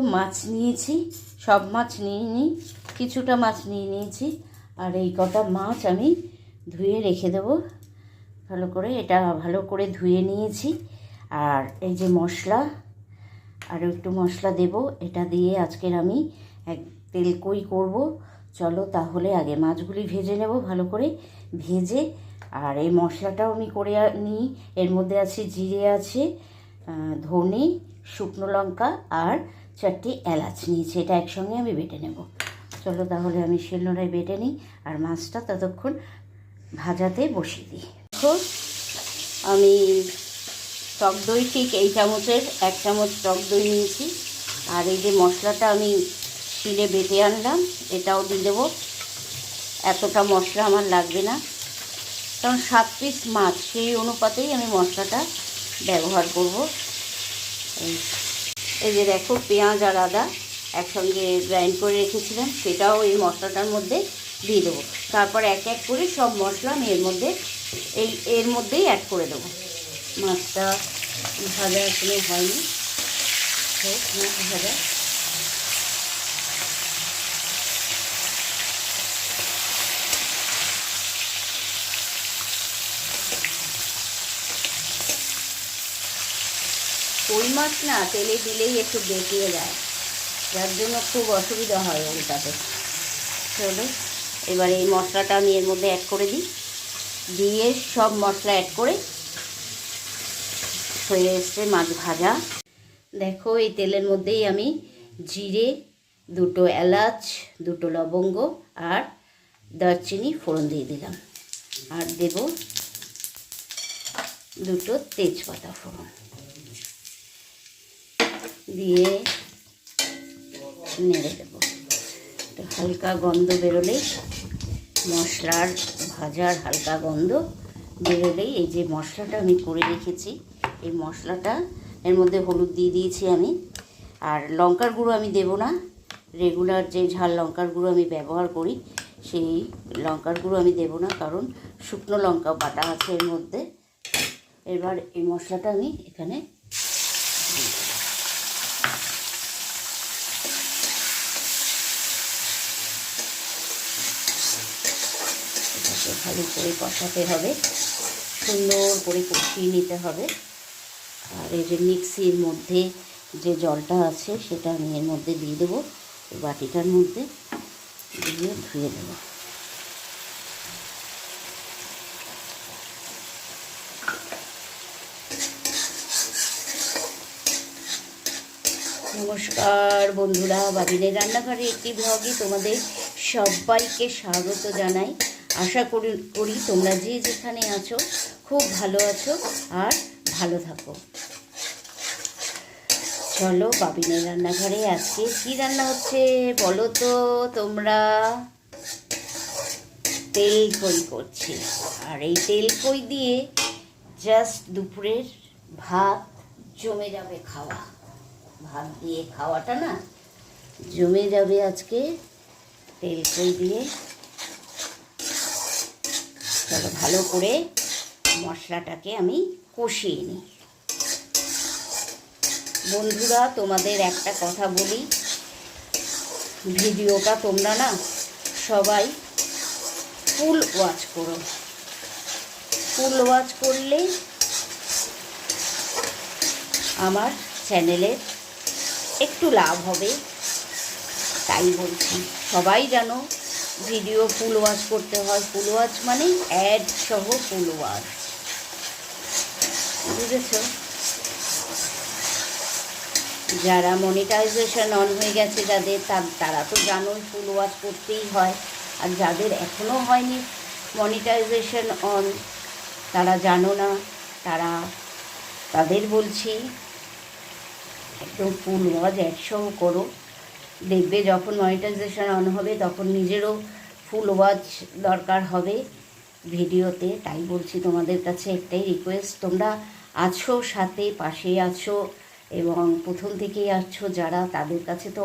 মাছ নিয়েছি, সব মাছ নিয়ে নিই কিছুটা মাছ নিয়ে নিয়েছি। আর এই কটা মাছ আমি ধুয়ে রেখে দেবো। ভালো করে এটা ভালো করে ধুয়ে নিয়েছি। আর এই যে মশলা, আরও একটু মশলা দেব। এটা দিয়ে আজকের আমি এক তেল তেলকই করব। চলো তাহলে আগে মাছগুলি ভেজে নেব ভালো করে। ভেজে আর এই মশলাটাও আমি করে নিই এর মধ্যে আছে জিরে আছে ধনে, শুকনো লঙ্কা আর চারটি এলাচ নিয়েছি, এটা একসঙ্গে আমি বেটে নেব। চলো তাহলে আমি শিলনোড়ায় বেটে নিই আর মাছটা ততক্ষণ ভাজাতে বসিয়ে দিই। দেখো, আমি টক দই ঠিক এই চামচের এক চামচ টক দই নিয়েছি। আর এই যে মশলাটা আমি শিলে বেটে আনলাম, এটাও দিয়ে দেবো। এতটা মশলা আমার লাগবে না। কারণ সাত পিস মাছ, সেই অনুপাতেই আমি মশলাটা ব্যবহার করব। এই এই যে দেখো, পেঁয়াজ আর আদা একসঙ্গে গ্রাইন্ড করে রেখেছিলাম, সেটাও এই মশলাটার মধ্যে দিয়ে দেবো। তারপর এক এক করে সব মশলা আমি এর মধ্যে, এই এর মধ্যেই অ্যাড করে দেবো। মাছটা ভাজা এখনও হয়নি। ভাজা কই মাছ না, তেলে দিলেই একটু বেঁকিয়ে যায়। যার জন্য খুব অসুবিধা হয় ওটাতে। চলো এবার এই মশলাটা আমি এর মধ্যে অ্যাড করে দিই। দিয়ে সব মশলা অ্যাড করে হয়ে এসছে মাছ ভাজা। দেখো, এই তেলের মধ্যেই আমি জিরে, দুটো এলাচ, দুটো লবঙ্গ আর দারচিনি ফোড়ন দিয়ে দিলাম। আর দেব দুটো তেজপাতা ফোড়ন। দিয়ে নেড়ে দেবো। একটু হালকা গন্ধ বেরোলেই মশলার ভাজার হালকা গন্ধ বেরোলেই এই যে মশলাটা আমি করে রেখেছি, এই মশলাটা এর মধ্যে হলুদ দিয়ে দিয়েছি আমি। আর লঙ্কার গুঁড়ো আমি দেব না, রেগুলার যে ঝাল লঙ্কার গুঁড়ো আমি ব্যবহার করি, সেই লঙ্কার গুঁড়ো আমি দেব না, কারণ শুকনো লঙ্কা বাটা আছে এর মধ্যে। এবার এই মশলাটা আমি এখানে ভালো করে কষাতে হবে। সুন্দর করে কষিয়ে নিতে হবে। আর এই যে মিক্সির মধ্যে যে জলটা আছে, সেটা আমি এর মধ্যে দিয়ে দেবো। বাটিটার মধ্যে দিয়ে ধুয়ে দেবো নমস্কার বন্ধুরা বাবিনের রান্নাঘরে একটি ব্লগে তোমাদের সবাইকে স্বাগত জানাই। আশা করি করি তোমরা যে যেখানে আছো, খুব ভালো আছো আর ভালো থাকো। চলো বাবিনের রান্নাঘরে আজকে কি রান্না হচ্ছে বলো তো তোমরা? তেল কই করছি? আর এই তেল কই দিয়ে জাস্ট দুপুরের ভাত জমে যাবে খাওয়া। ভাত দিয়ে খাওয়াটা না? জমে যাবে আজকে তেল কই দিয়ে। চলো ভালো করে মশলাটাকে আমি কষিয়ে নিই। বন্ধুরা, তোমাদের একটা কথা বলি। ভিডিওটা তোমরা না সবাই ফুল ওয়াচ করো। ফুল ওয়াচ করলে আমার চ্যানেলের একটু লাভ হবে, তাই বলছি। সবাই জানো ভিডিও ফুল ওয়াচ করতে হয়। ফুল ওয়াচ মানে অ্যাড সহ ফুল ওয়াচ বুঝেছ? যারা মনিটাইজেশন অন হয়ে গেছে যাদের, তারা তো জানোই ফুল ওয়াচ করতেই হয়। আর যাদের এখনও হয়নি মনিটাইজেশন অন তারা জানো না। তারা, তাদের বলছি, একদম ফুল ওয়াজ একসহ করো। দেখবে যখন মনিটাইজেশন অন হবে, তখন নিজেরও ফুল ওয়াচ দরকার হবে ভিডিওতে। তাই বলছি তোমাদের কাছে একটাই রিকোয়েস্ট তোমরা আছো সাথে পাশে আছো এবং প্রথম থেকেই আছো যারা, তাদের কাছে তো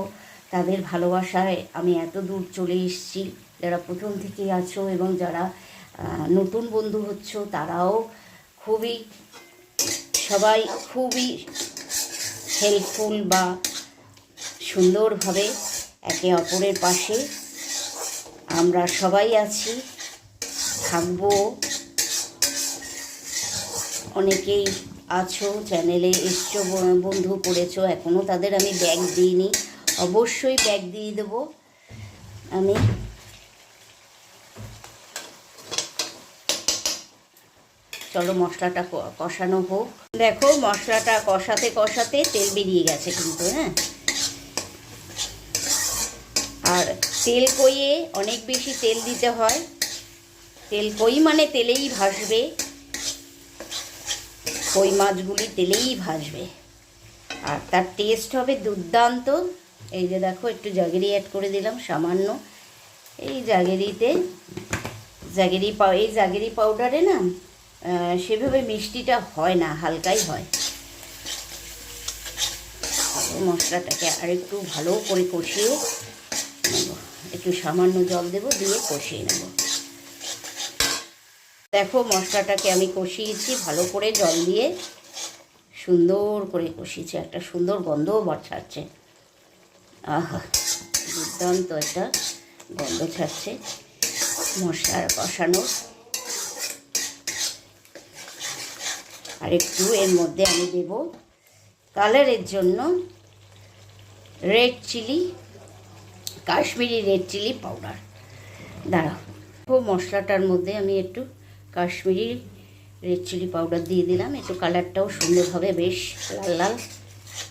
তাদের ভালোবাসায় আমি এত দূর চলে এসেছি। যারা প্রথম থেকেই আছো এবং যারা নতুন বন্ধু হচ্ছ, তারাও খুবই, সবাই খুবই হেল্পফুল বা সুন্দরভাবে একে অপরের পাশে। আমরা সবাই আছি, থাকব। অনেকেই আছো, চ্যানেলে এসছো, বন্ধু করেছ এখনও তাদের আমি ব্যাগ দিইনি। অবশ্যই ব্যাগ দিয়ে দেবো। আমি চলো মশলাটা কষানো হোক। দেখো মশলাটা কষাতে কষাতে তেল বেরিয়ে গেছে কিন্তু হ্যাঁ? আর তেল কইয়ে অনেক বেশি তেল দিতে হয়। তেল কই মানে তেলেই ভাসবে কই মাছগুলি তেলেই ভাসবে আর তার টেস্ট হবে দুর্দান্ত। এই যে দেখো, একটু জাগেরি অ্যাড করে দিলাম, সামান্য। এই জাগেরিতে জাগেরি পাউ এই জাগেরি পাউডারে না সেভাবে মিষ্টিটা হয় না, হালকাই হয়। মশলাটাকে আরেকটু ভালো করে কষিয়ে একটু সামান্য জল দেবো, দিয়ে কষিয়ে নেব। দেখো মশলাটাকে আমি কষিয়েছি, ভালো করে জল দিয়ে সুন্দর করে কষিয়েছি, একটা সুন্দর গন্ধও ছাড়ছে আহা, দুর্দান্ত একটা গন্ধ ছাড়ছে মশলার কষানোর আর একটু এর মধ্যে আমি দেব কালারের জন্য red chilli Kashmiri red chilli powder দাঁড়াও ও মশলাটার মধ্যে আমি একটু কাশ্মীরি রেড চিলি পাউডার দিয়ে দিলাম। একটু কালারটাও সুন্দরভাবে বেশ লাল লাল,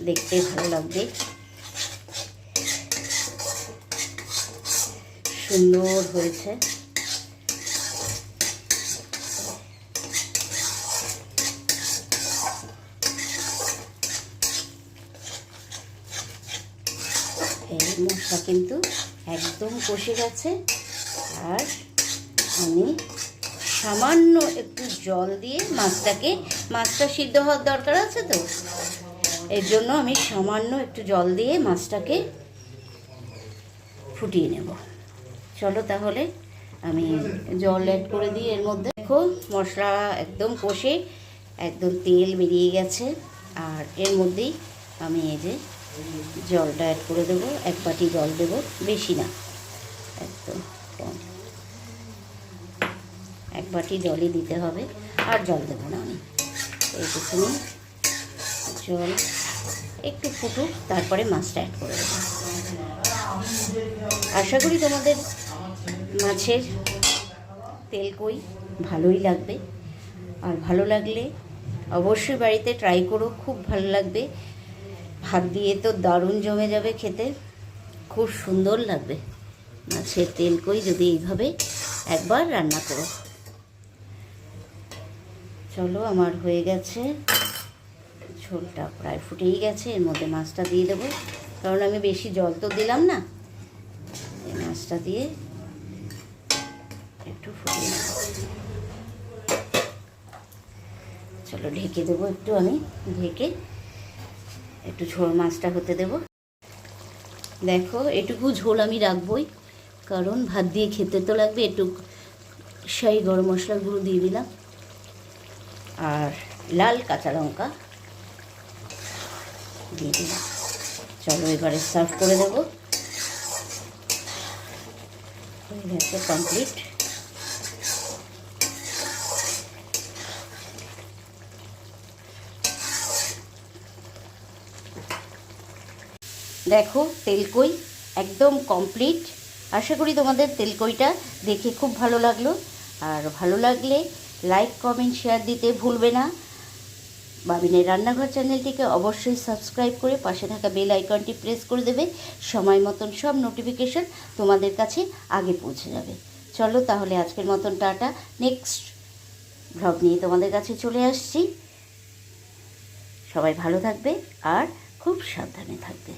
দেখতে ভালো লাগবে। সুন্দর হয়েছে এই মশলা কিন্তু একদম কষে গেছে। আর আমি সামান্য একটু জল দিয়ে মাছটাকে, মাছটা সিদ্ধ হওয়ার দরকার আছে তো? এর জন্য আমি সামান্য একটু জল দিয়ে মাছটাকে ফুটিয়ে নেব। চলো তাহলে আমি জল অ্যাড করে দিই এর মধ্যে। দেখো, মশলা একদম কষে একদম তেল বেরিয়ে গেছে। আর এর মধ্যেই আমি এই যে জলটা অ্যাড করে দেবো, এক বাটি জল দেবো, বেশি না। একদম কম। এক বাটি জলই দিতে হবে, আর জল দেবো না আমি। এইটুকুনি জল একটু ফুটুক, তারপরে মাছটা অ্যাড করে দেবো। আশা করি তোমাদের মাছের তেল কই ভালোই লাগবে। আর ভালো লাগলে অবশ্যই বাড়িতে ট্রাই করো, খুব ভালো লাগবে। ভাত দিয়ে তো দারুণ জমে যাবে খেতে। খুব সুন্দর লাগবে। মাছের তেল কই যদি এইভাবে একবার রান্না করো। চলো, আমার হয়ে গেছে। ঝোলটা প্রায় ফুটেই গেছে, এর মধ্যে মাছটা দিয়ে দেবো। কারণ আমি বেশি জল তো দিলাম না। এই মাছটা দিয়ে একটু ফুটিয়ে নেব। চলো, ঢেকে দেবো একটু আমি। ঢেকে একটু ঝোল মাছটা হতে দেব। দেখো, এটুকু ঝোল আমি রাখবই, কারণ ভাত দিয়ে খেতে তো লাগবে, একটু সেই গরম মশলা গুঁড়ো দিয়ে দিলাম। আর লাল কাঁচা লঙ্কা দিয়ে দিলাম। চলো, এবারে সার্ভ করে দেবো। কমপ্লিট। দেখো তেলকই একদম কমপ্লিট আশা করি তোমাদের তেলকইটা দেখে খুব ভালো লাগল। আর ভালো লাগলে লাইক কমেন্ট শেয়ার দিতে ভুলবে না। বাবিনের রান্নাঘর চ্যানেলটিকে অবশ্যই সাবস্ক্রাইব করে পাশে থাকা বেল আইকনটি প্রেস করে দেবে। সময় মতন সব নোটিফিকেশন তোমাদের কাছে আগে পৌঁছে যাবে। চলো তাহলে আজকের মতন টাটা। নেক্সট ভ্লগ নিয়ে তোমাদের কাছে চলে আসছি। সবাই ভালো থাকবে আর খুব সাবধানে থাকবে।